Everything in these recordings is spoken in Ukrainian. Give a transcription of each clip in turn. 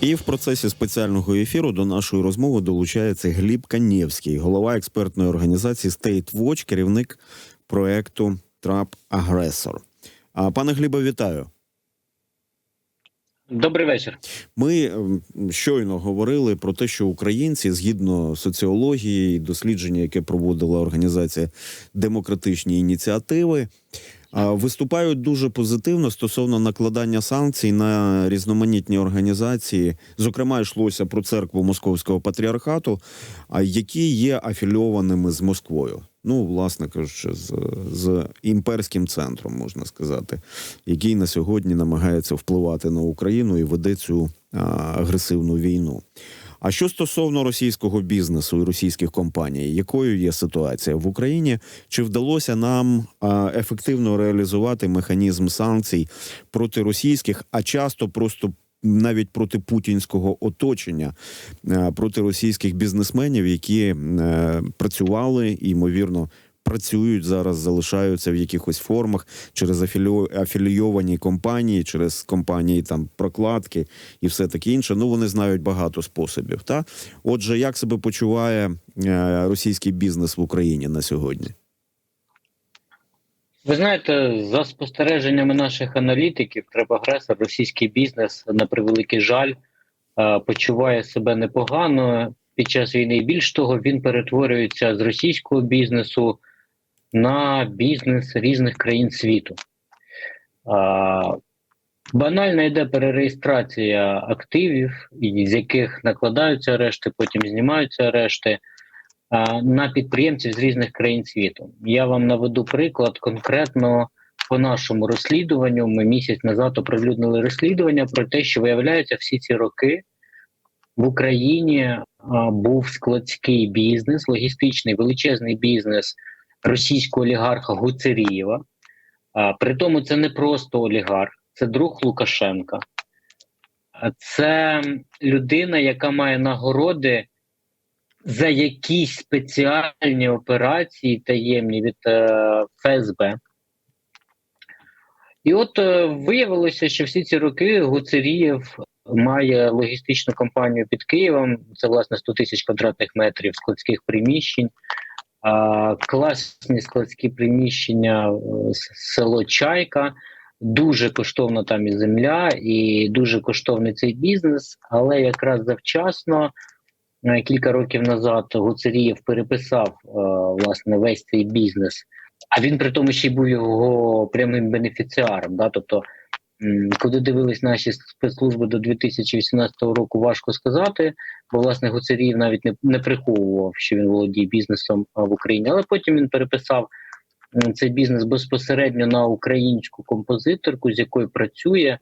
І в процесі спеціального ефіру до нашої розмови долучається Гліб Канєвський, голова експертної організації State Watch, керівник проекту Трап Агресор. А пане Глібе, вітаю. Добрий вечір. Ми ем, щойно говорили про те, що українці, згідно соціології і дослідження, яке проводила організація демократичні ініціативи, виступають дуже позитивно стосовно накладання санкцій на різноманітні організації. Зокрема, йшлося про церкву Московського патріархату, які є афільованими з Москвою. Ну, власне кажучи, з, з імперським центром можна сказати, який на сьогодні намагається впливати на Україну і веде цю агресивну війну. А що стосовно російського бізнесу і російських компаній, якою є ситуація в Україні? Чи вдалося нам ефективно реалізувати механізм санкцій проти російських, а часто просто навіть проти путінського оточення, е, проти російських бізнесменів, які е, працювали ймовірно. Працюють зараз, залишаються в якихось формах через афілійовані компанії, через компанії там прокладки і все таке інше. Ну вони знають багато способів. Та отже, як себе почуває е, російський бізнес в Україні на сьогодні? Ви знаєте, за спостереженнями наших аналітиків, треба агресор, російський бізнес, на превеликий жаль, е, почуває себе непогано під час війни. Більш того, він перетворюється з російського бізнесу на бізнес різних країн світу. Банально йде перереєстрація активів, з яких накладаються арешти, потім знімаються арешти на підприємців з різних країн світу. Я вам наведу приклад конкретно по нашому розслідуванню. Ми місяць назад оприлюднили розслідування про те, що виявляється всі ці роки в Україні був складський бізнес, логістичний величезний бізнес російського олігарха Гуцерієва. При тому це не просто олігарх, це друг Лукашенка. Це людина, яка має нагороди за якісь спеціальні операції таємні від е, ФСБ. І от е, виявилося, що всі ці роки Гуцерієв має логістичну компанію під Києвом. Це власне 100 тисяч квадратних метрів складських приміщень. Класні складські приміщення, е, село Чайка. Дуже коштовна там і земля, і дуже коштовний цей бізнес, але якраз завчасно, е, кілька років назад, Гуцерієв переписав е, власне весь цей бізнес. А він при тому ще й був його прямим бенефіціаром. Да? Тобто, куди дивились наші спецслужби до 2018 року, важко сказати, бо власне Гуцерієв навіть не, не приховував, що він володіє бізнесом в Україні. Але потім він переписав цей бізнес безпосередньо на українську композиторку, з якою працює.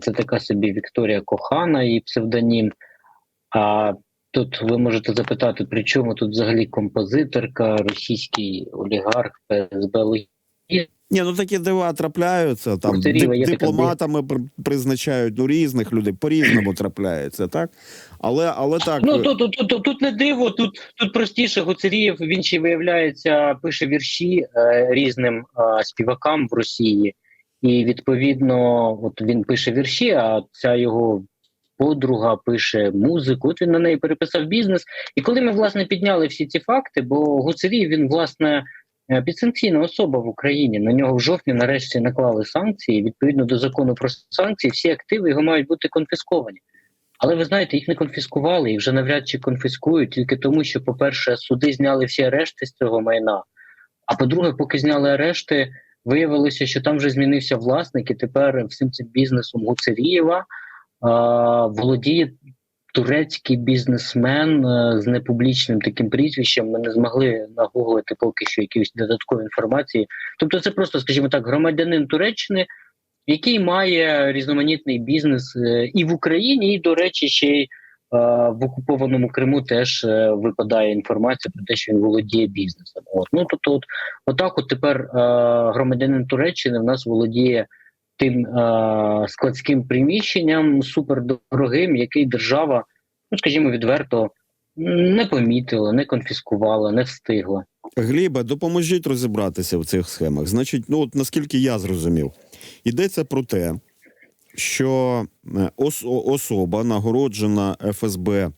Це така собі Вікторія Кохана, її псевдонім. А тут ви можете запитати, при чому тут взагалі композиторка, російський олігарх, ФСБ Ні, ну такі дива трапляються. Там дип- така дипломатами призначають ну різних людей по-різному трапляється, так? Але але так Ну тут, тут, тут, тут не диво, тут, тут простіше Гуцерієв, він ще виявляється, пише вірші е, різним е, співакам в Росії, і відповідно, от він пише вірші, а ця його подруга пише музику. От він на неї переписав бізнес. І коли ми власне підняли всі ці факти, бо Гуцерієв він власне. Е, Підсанкційна особа в Україні на нього в жовтні нарешті наклали санкції. Відповідно до закону про санкції, всі активи його мають бути конфісковані. Але ви знаєте, їх не конфіскували і вже навряд чи конфіскують тільки тому, що, по-перше, суди зняли всі арешти з цього майна. А по-друге, поки зняли арешти, виявилося, що там вже змінився власник, і тепер всім цим бізнесом Гуцерієва а, володіє турецький бізнесмен е, з непублічним таким прізвищем. Ми не змогли нагуглити поки що якісь додаткові інформації. Тобто, це просто, скажімо так, громадянин Туреччини, який має різноманітний бізнес е, і в Україні, і, до речі, ще й е, в окупованому Криму теж випадає інформація про те, що він володіє бізнесом. От ну тобто, от, отак, от тепер громадянин Туреччини в нас володіє тим е, складським приміщенням супердорогим, який держава, ну скажімо, відверто не помітила, не конфіскувала, не встигла. Гліба, допоможіть розібратися в цих схемах. Значить, ну от наскільки я зрозумів, йдеться про те, що е, ос- особа, нагороджена ФСБ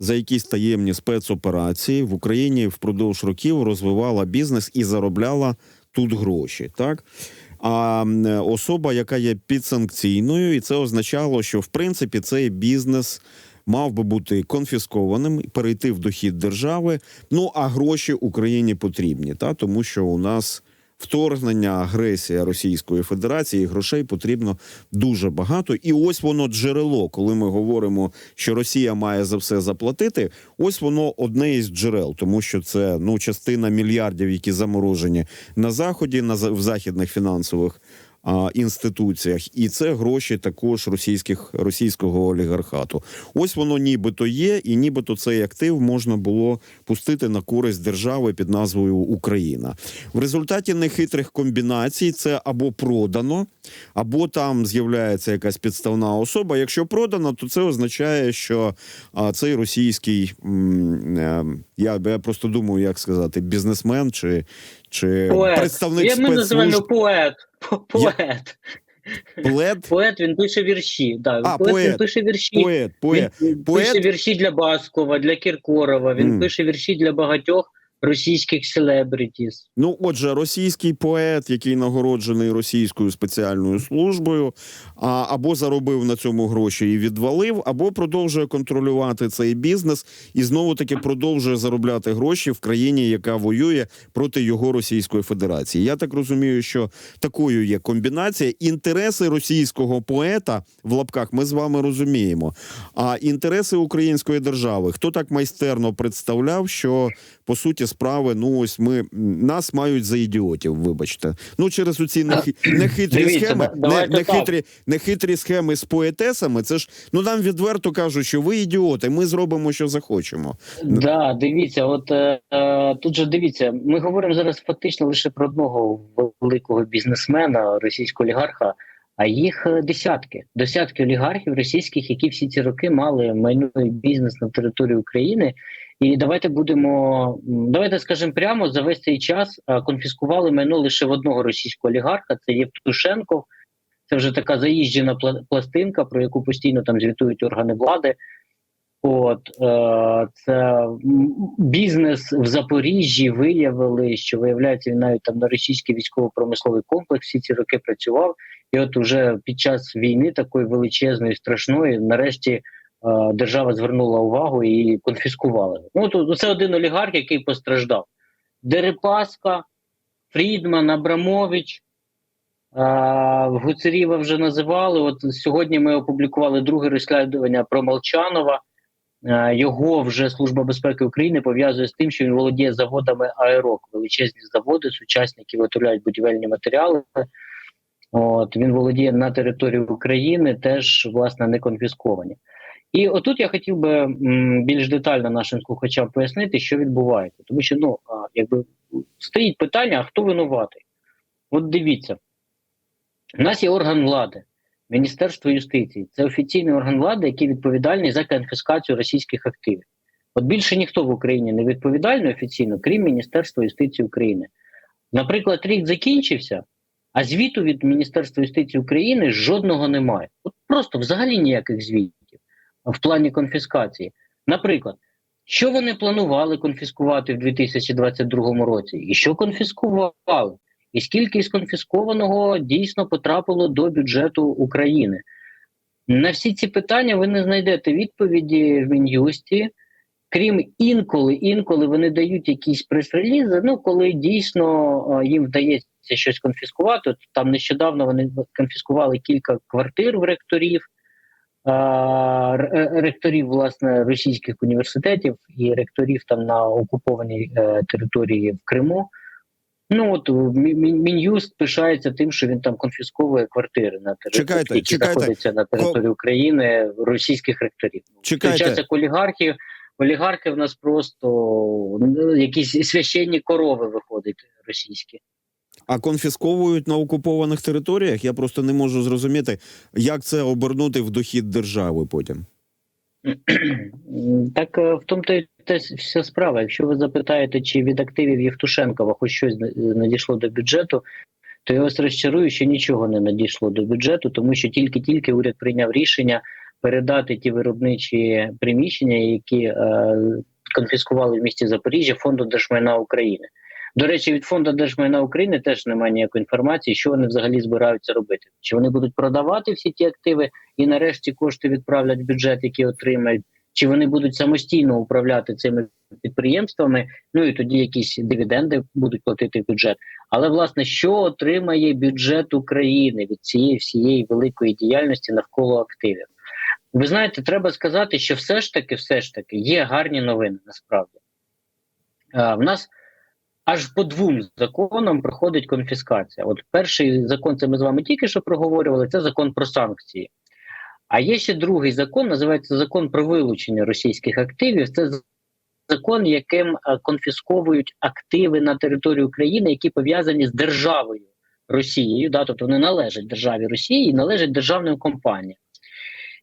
за якісь таємні спецоперації в Україні впродовж років розвивала бізнес і заробляла тут гроші. Так. А особа, яка є підсанкційною, і це означало, що в принципі цей бізнес мав би бути конфіскованим, перейти в дохід держави. Ну а гроші Україні потрібні, та тому що у нас вторгнення, агресія Російської Федерації, грошей потрібно дуже багато. І ось воно джерело, коли ми говоримо, що Росія має за все заплатити. Ось воно одне із джерел, тому що це ну частина мільярдів, які заморожені на заході, на в західних фінансових. А, інституціях, і це гроші також російських російського олігархату. Ось воно нібито є, і нібито цей актив можна було пустити на користь держави під назвою Україна. В результаті нехитрих комбінацій це або продано, або там з'являється якась підставна особа. Якщо продано, то це означає, що а, цей російський м, е, я, я просто думаю, як сказати, бізнесмен чи, чи Поет. представник Я, ми називаємо спецслужб поет. По- Поет. Поет він пише вірші. Да. А, поет, поет. він пише вірші. Поет, поет. Він Поет? пише вірші для Баскова, для Кіркорова. Він mm. пише вірші для багатьох російських селебритіс. Ну, отже, російський поет, який нагороджений російською спеціальною службою, а, або заробив на цьому гроші і відвалив, або продовжує контролювати цей бізнес і знову таки продовжує заробляти гроші в країні, яка воює проти його Російської Федерації. Я так розумію, що такою є комбінація. Інтереси російського поета в лапках ми з вами розуміємо. А інтереси української держави, хто так майстерно представляв, що по суті справи, ну ось ми нас мають за ідіотів. Вибачте, ну через оці нехи, нехитрі Дивіться, схеми, не, нехитрі, нехитрі схеми з поетесами. Це ж ну нам відверто кажуть, що ви ідіоти. Ми зробимо, що захочемо. Да, дивіться, от е, е, тут же дивіться, ми говоримо зараз фактично лише про одного великого бізнесмена, російського олігарха, а їх е, десятки, десятки олігархів російських, які всі ці роки мали майновий бізнес на території України. І давайте будемо давайте скажемо прямо за весь цей час е, конфіскували майно лише в одного російського олігарха. Це Євтушенко. Це вже така заїжджена пластинка, про яку постійно там звітують органи влади. От е, це бізнес в Запоріжжі виявили, що виявляється, він навіть там на російський військово-промисловий комплекс всі ці роки працював. І от уже під час війни такої величезної, страшної, нарешті держава звернула увагу і конфіскувала. Ну то це один олігарх, який постраждав. Дерипаска, Фрідман, Абрамович. А, Гуцеріва вже називали. От сьогодні ми опублікували друге розслідування про Молчанова. Е, Його вже Служба безпеки України пов'язує з тим, що він володіє заводами Аерок, величезні заводи, сучасні, які виготовляють будівельні матеріали. От він володіє на території України, теж власне не конфісковані. І отут я хотів би більш детально нашим слухачам пояснити, що відбувається, тому що ну якби стоїть питання: а хто винуватий? От дивіться, у нас є орган влади, Міністерство юстиції. Це офіційний орган влади, який відповідальний за конфіскацію російських активів. От більше ніхто в Україні не відповідальний офіційно, крім Міністерства юстиції України. Наприклад, рік закінчився, а звіту від Міністерства юстиції України жодного немає. От просто взагалі ніяких звітів в плані конфіскації. Наприклад, що вони планували конфіскувати в 2022 році, і що конфіскували, і скільки із конфіскованого дійсно потрапило до бюджету України. На всі ці питання ви не знайдете відповіді в Мін'юсті, крім інколи, інколи вони дають якісь прес-релізи, ну коли дійсно е, їм вдається щось конфіскувати. От Там нещодавно вони конфіскували кілька квартир в ректорів, ректорів власне російських університетів і ректорів там на окупованій е, території в Криму. Ну от Мі- Мі- Мін'юст пишається тим, що він там конфісковує квартири на території, Чекайте, які чекайте. знаходяться на території України російських ректорів. Чекайте. Олігархів. Олігархи в нас просто ну, якісь священні корови виходять російські. А конфісковують на окупованих територіях. Я просто не можу зрозуміти, як це обернути в дохід держави потім. Так е, в тому то те вся справа. Якщо ви запитаєте, чи від активів Євтушенкова хоч щось надійшло до бюджету, то я вас розчарую, що нічого не надійшло до бюджету, тому що тільки-тільки уряд прийняв рішення передати ті виробничі приміщення, які е, конфіскували в місті Запоріжжя фонду держмайна України. До речі, від фонду держмайна України теж немає ніякої інформації, що вони взагалі збираються робити. Чи вони будуть продавати всі ті активи і нарешті кошти відправлять в бюджет, які отримають, чи вони будуть самостійно управляти цими підприємствами? Ну і тоді якісь дивіденди будуть платити в бюджет. Але власне, що отримає бюджет України від цієї всієї великої діяльності навколо активів? Ви знаєте, треба сказати, що все ж таки, все ж таки, є гарні новини насправді. В нас аж по двом законам проходить конфіскація. От перший закон, це ми з вами тільки що проговорювали, це закон про санкції. А є ще другий закон, називається закон про вилучення російських активів. Це закон, яким е, конфісковують активи на території України, які пов'язані з державою Росією. Да? Тобто вони належать державі Росії і належать державним компаніям.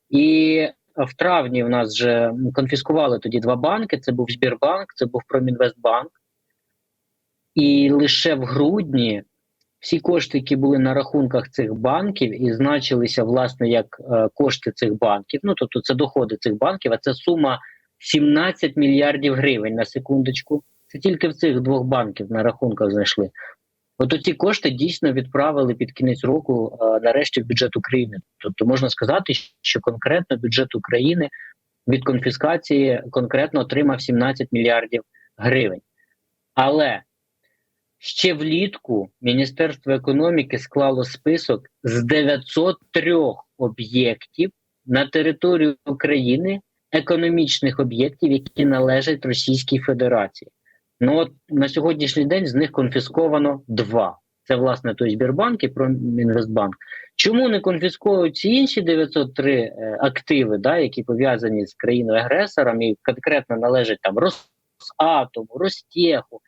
І в травні в нас вже конфіскували тоді два банки: це був Збірбанк, це був Промінвестбанк. І лише в грудні всі кошти, які були на рахунках цих банків, і значилися власне як е, кошти цих банків. Ну тобто це доходи цих банків, а це сума 17 мільярдів гривень на секундочку. Це тільки в цих двох банків на рахунках знайшли. От ці кошти дійсно відправили під кінець року е, нарешті в бюджет України. Тобто можна сказати, що конкретно бюджет України від конфіскації конкретно отримав 17 мільярдів гривень. Але ще влітку Міністерство економіки склало список з 903 об'єктів на територію України, економічних об'єктів, які належать Російській Федерації. Ну от на сьогоднішній день з них конфісковано два. Це власне той Збірбанк і Промінвестбанк. Чому не конфісковують ці інші 903 е, активи, да, які пов'язані з країною агресором і конкретно належать там Росатому, Ростеху,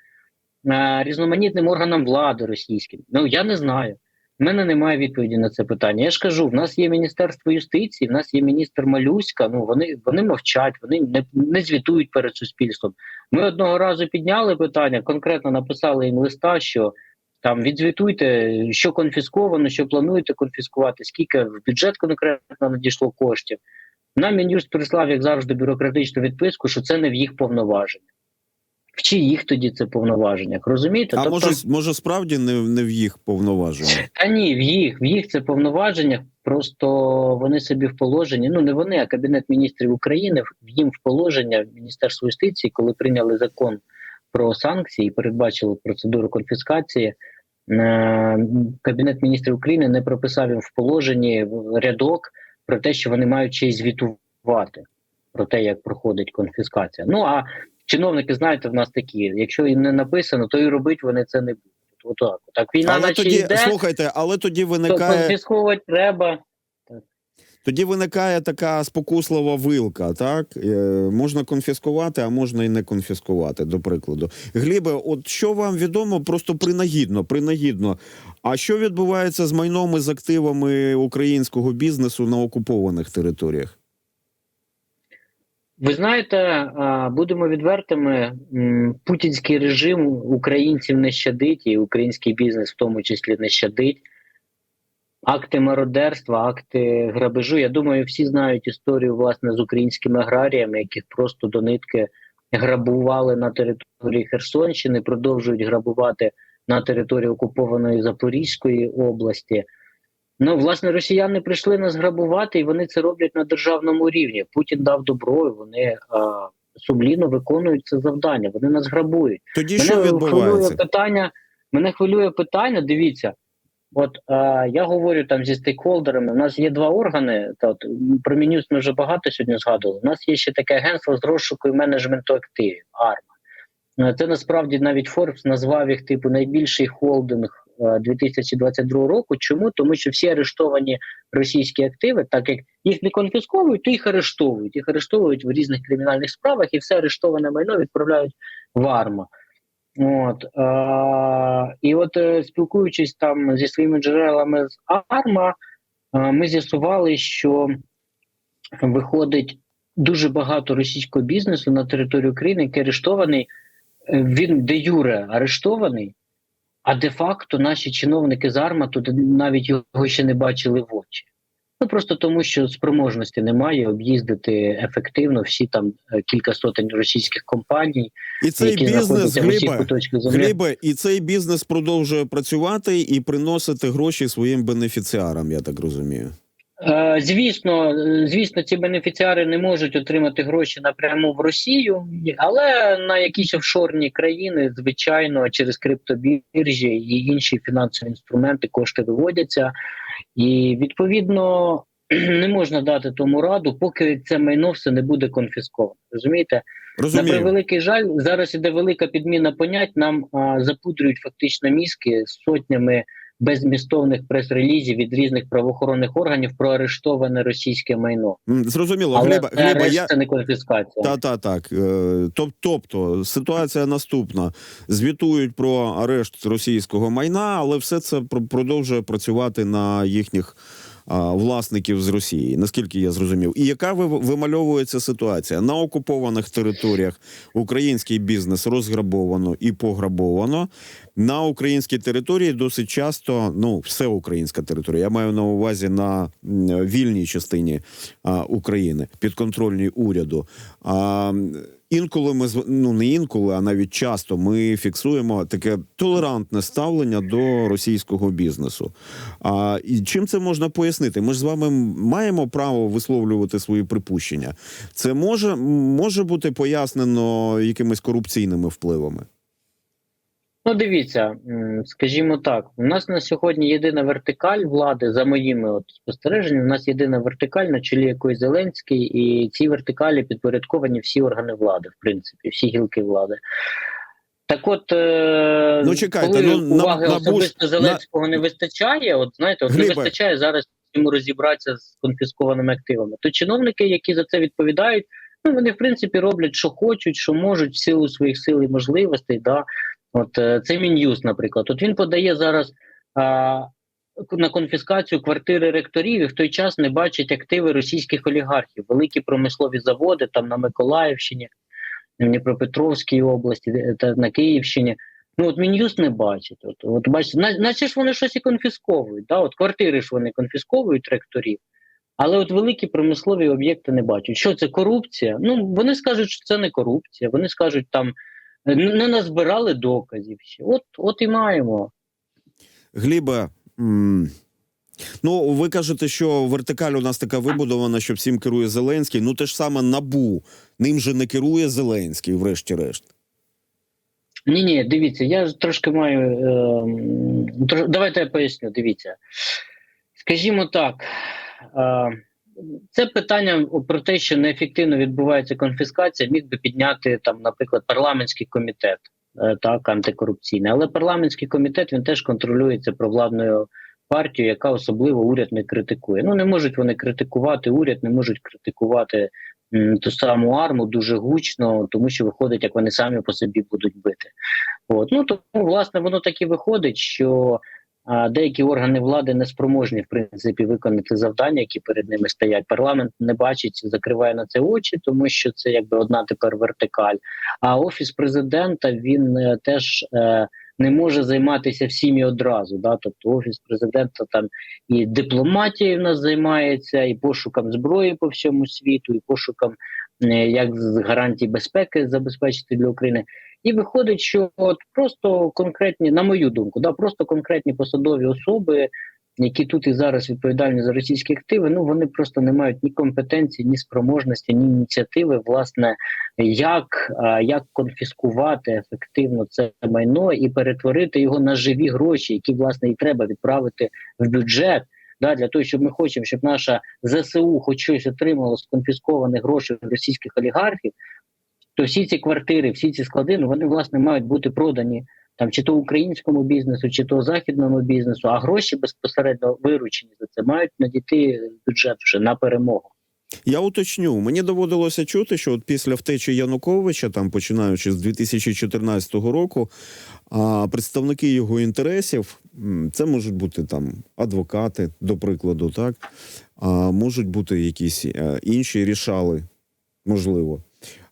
різноманітним органам влади російським? Ну я не знаю. У мене немає відповіді на це питання. Я ж кажу, в нас є Міністерство юстиції, в нас є міністр Малюська. Ну вони вони мовчать, вони не, не звітують перед суспільством. Ми одного разу підняли питання, конкретно написали їм листа, що там відзвітуйте, що конфісковано, що плануєте конфіскувати, скільки в бюджет конкретно надійшло коштів. Нам Мін'юст прислав, як завжди, бюрократичну відписку, що це не в їх повноваження. В чиїх тоді це повноваженнях? Розумієте? А Тобто- може, може справді не, не в їх повноваженні? Та ні, в їх в їх це повноваження. Просто вони собі в положенні. Ну не вони, а кабінет міністрів України в- їм в положення Міністерство юстиції, коли прийняли закон про санкції і передбачили процедуру конфіскації. е, Кабінет міністрів України не прописав їм в положенні рядок про те, що вони мають й звітувати про те, як проходить конфіскація. Ну а чиновники, знаєте, в нас такі. Якщо їм не написано, то і робити вони це не будуть. Отак, так війна Але тоді йде, слухайте, але тоді виникає конфісковувати треба. тоді виникає така спокуслива вилка. Так е, можна конфіскувати, а можна і не конфіскувати. До прикладу, Глібе, от що вам відомо, просто принагідно, принагідно. А що відбувається з майном і з активами українського бізнесу на окупованих територіях? Ви знаєте, будемо відвертими. Путінський режим українців не щадить, і український бізнес в тому числі не щадить. Акти мародерства, акти грабежу. Я думаю, всі знають історію власне з українськими аграріями, яких просто до нитки грабували на території Херсонщини, продовжують грабувати на території окупованої Запорізької області. Ну, власне, росіяни прийшли нас грабувати, і вони це роблять на державному рівні. Путін дав добро, і вони а, сумлінно виконують це завдання. Вони нас грабують. Тоді мене що хвилює питання. Мене хвилює питання. Дивіться, от е, я говорю там зі стейкхолдерами. У нас є два органи. Та, от, про Мінюс ми вже багато сьогодні згадували. У нас є ще таке агентство з розшуку і менеджменту активів. АРМА. Е, Це насправді навіть Форбс назвав їх типу найбільший холдинг е, 2022 року. Чому? Тому що всі арештовані російські активи, так як їх не конфісковують, то їх арештовують. Їх арештовують в різних кримінальних справах, і все арештоване майно відправляють в АРМА. От, е, і от е, спілкуючись там зі своїми джерелами з АРМА, е, ми з'ясували, що виходить дуже багато російського бізнесу на території України, який арештований. Е, Він де юре арештований, А де-факто наші чиновники з АРМА туди навіть його ще не бачили в очі. Ну просто тому, що спроможності немає об'їздити ефективно всі там е, кілька сотень російських компаній, І цей які бізнес, землі. Глібе, і цей бізнес продовжує працювати і приносити гроші своїм бенефіціарам, я так розумію. Е, Звісно, звісно, ці бенефіціари не можуть отримати гроші напряму в Росію, але на якісь офшорні країни, звичайно, через криптобіржі і інші фінансові інструменти кошти виводяться, і відповідно не можна дати тому раду, поки це майно все не буде конфісковано. Розумієте? На превеликий жаль, зараз іде велика підміна понять. Нам а, запудрюють фактично мізки з сотнями безмістовних прес-релізів від різних правоохоронних органів про арештоване російське майно. Зрозуміло, Але Гліба, це Гліба, я це не конфіскація. Та, та, так. Е, Тобто ситуація наступна: звітують про арешт російського майна, але все це пр- продовжує працювати на їхніх власників з Росії, наскільки я зрозумів. І яка ви- вимальовується ситуація на окупованих територіях? Український бізнес розграбовано і пограбовано. На українській території досить часто, ну, все українська територія. Я маю на увазі на вільній частині а, України, підконтрольній уряду. А, інколи ми ну не інколи, а навіть часто ми фіксуємо таке толерантне ставлення до російського бізнесу. А і чим це можна пояснити? Ми ж з вами маємо право висловлювати свої припущення. Це може, може бути пояснено якимись корупційними впливами. Ну, дивіться, скажімо так, у нас на сьогодні єдина вертикаль влади, за моїми от спостереженнями, у нас єдина вертикаль, на чолі якої Зеленський, і цій вертикалі підпорядковані всі органи влади, в принципі, всі гілки влади. Так от, е, Ну, чекайте, коли ну, уваги на особисто Буш- Зеленського не вистачає, от знаєте, от не вистачає зараз йому розібратися з конфіскованими активами, то чиновники, які за це відповідають, ну вони в принципі роблять, що хочуть, що можуть в силу своїх сил і можливостей. Да? От е, це Мін'юз, наприклад. От він подає зараз а, на конфіскацію квартири ректорів і в той час не бачить активи російських олігархів, великі промислові заводи там на Миколаївщині, в Дніпропетровській області де- та на Київщині. Ну от Мін'юз не бачить. От, от бачите, наче ж вони щось і конфісковують. Да? От квартири ж вони конфісковують ректорів. Але от великі промислові об'єкти не бачать. Що це корупція? Ну вони скажуть, що це не корупція. Вони скажуть там е, не назбирали доказів. От, от і маємо. Гліба. Ну, ви кажете, що вертикаль у нас така вибудована, що всім керує Зеленський. Ну, те ж саме набу. Ним же не керує Зеленський, врешті-решт. Ні, ні, дивіться, я трошки маю. Е, давайте я поясню. Дивіться. Скажімо так, е, це питання про те, що неефективно відбувається конфіскація, міг би підняти там, наприклад, парламентський комітет, е, так, антикорупційний. Але парламентський комітет він теж контролюється провладною партією, яка особливо уряд не критикує. Ну не можуть вони критикувати уряд, не можуть критикувати м, ту саму арму дуже гучно, тому що виходить, як вони самі по собі будуть бити. От ну тому власне воно так і виходить, що деякі органи влади не спроможні в принципі виконати завдання, які перед ними стоять. Парламент не бачить, закриває на це очі, тому що це якби одна тепер вертикаль. А офіс президента він е, теж. Е, не може займатися всім одразу, да, тобто офіс президента там і дипломатією в нас займається, і пошуком зброї по всьому світу, і пошуком як з гарантій безпеки забезпечити для України. І виходить, що от просто конкретні, на мою думку, да, просто конкретні посадові особи, які тут і зараз відповідальні за російські активи, ну вони просто не мають ні компетенції, ні спроможності, ні ініціативи, власне, як, як конфіскувати ефективно це майно і перетворити його на живі гроші, які власне і треба відправити в бюджет. Да, для того, щоб ми хочемо, щоб наша ЗСУ хоч щось отримало з конфіскованих грошей російських олігархів, то всі ці квартири, всі ці склади, ну вони власне мають бути продані там чи то українському бізнесу, чи то західному бізнесу, а гроші безпосередньо виручені за це мають надійти в бюджет вже на перемогу. Я уточню, мені доводилося чути, що от після втечі Януковича, там починаючи з 2014 року, представники його інтересів, це можуть бути там адвокати, до прикладу, так а можуть бути якісь е, інші рішали, можливо.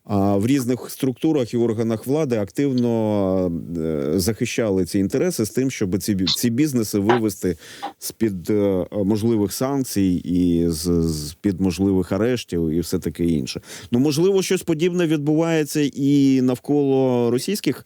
В різних структурах і органах влади активно е, захищали ці інтереси з тим, щоб ці, ці бізнеси вивести з під е, можливих санкцій і з, під можливих арештів, і все таке інше. Ну можливо, щось подібне відбувається і навколо російських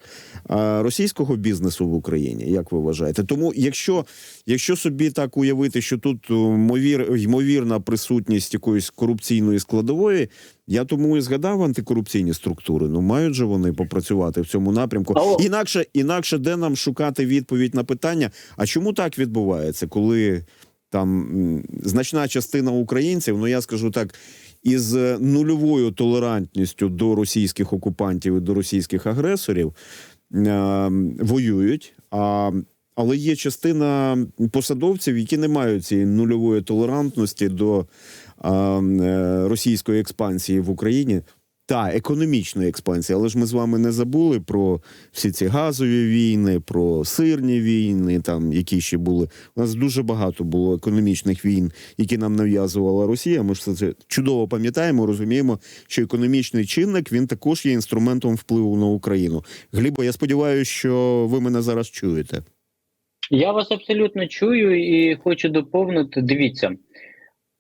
російського бізнесу в Україні. Як ви вважаєте? Тому, якщо, якщо собі так уявити, що тут ймовір, ймовірна присутність якоїсь корупційної складової, я тому і згадав антикорупційні структури. Ну мають же вони попрацювати в цьому напрямку. Алло. Інакше, інакше, де нам шукати відповідь на питання, а чому так відбувається, коли там значна частина українців, ну я скажу так, із е, нульовою толерантністю до російських окупантів і до російських агресорів е, воюють. А, але є частина посадовців, які не мають цієї нульової толерантності до російської експансії в Україні. Та економічної експансії, але ж ми з вами не забули про всі ці газові війни, про сирні війни, там які ще були. У нас дуже багато було економічних війн, які нам нав'язувала Росія. Ми ж це- це чудово пам'ятаємо, розуміємо, що економічний чинник він також є інструментом впливу на Україну. Глібо, я сподіваюся, що ви мене зараз чуєте. Я вас абсолютно чую і хочу доповнити. Дивіться.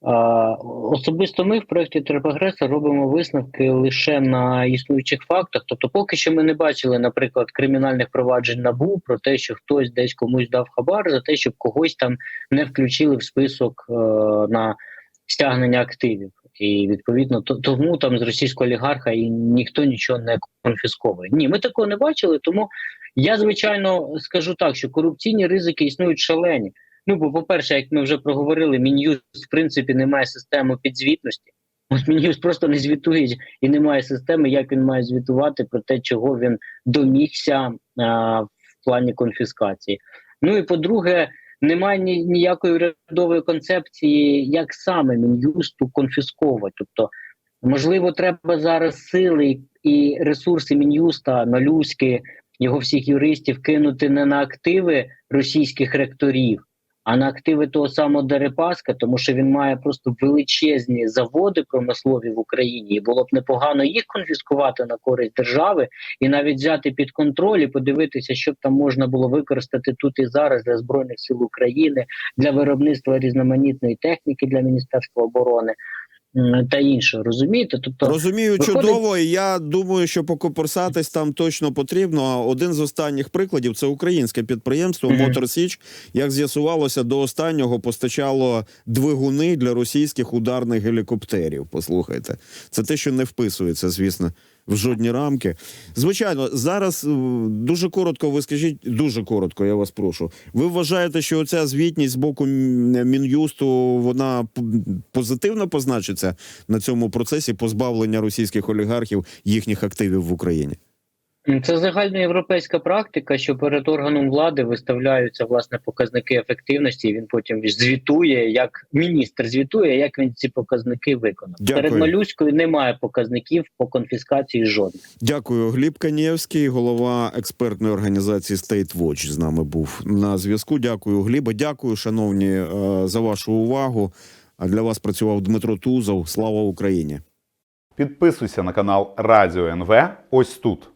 Особисто ми в проєкті Терпогреса робимо висновки лише на існуючих фактах. Тобто, поки що ми не бачили, наприклад, кримінальних проваджень набу про те, що хтось десь комусь дав хабар за те, щоб когось там не включили в список е, на стягнення активів. І відповідно то- тому там з російського олігарха і ніхто нічого не конфісковує. Ні, ми такого не бачили. Тому я звичайно скажу так, що корупційні ризики існують шалені. Ну, бо, по-перше, як ми вже проговорили, Мін'юст в принципі не має системи підзвітності. От Мін'юст просто не звітує і немає системи, як він має звітувати про те, чого він домігся а, в плані конфіскації. Ну і по-друге, немає ні, ніякої урядової концепції, як саме Мін'юсту конфісковувати. Тобто, можливо, треба зараз сили і ресурси Мін'юста, Малюськи, його всіх юристів кинути не на активи російських ректорів, а на активи того самого Дерипаска, тому що він має просто величезні заводи промислові в Україні, і було б непогано їх конфіскувати на користь держави і навіть взяти під контроль і подивитися, що б там можна було використати тут і зараз для збройних сил України, для виробництва різноманітної техніки для Міністерства оборони та інше. Розумієте? Тобто Розумію виходить- чудово, і я думаю, що покопорсатись там точно потрібно. А Один з останніх прикладів це українське підприємство Мгм. Мотор Січ. Як з'ясувалося, до останнього постачало двигуни для російських ударних гелікоптерів. Послухайте, це те, що не вписується, звісно. В жодні рамки. Звичайно, зараз е, дуже коротко. Ви скажіть, дуже коротко, я вас прошу. Ви вважаєте, що оця звітність з боку Мін'юсту вона позитивно позначиться на цьому процесі позбавлення російських олігархів їхніх активів в Україні? Це загальноєвропейська практика, що перед органом влади виставляються власне показники ефективності. і Він потім звітує, як міністр звітує, як він ці показники виконав. Дякую. Перед малюською немає показників по конфіскації жодних. Дякую, Гліб Канєвський, голова експертної організації State Watch з нами був на зв'язку. Дякую, Глібе. Дякую, шановні, е, за вашу увагу. А для вас працював Дмитро Тузов. Слава Україні! Підписуйся на канал Радіо НВ ось тут.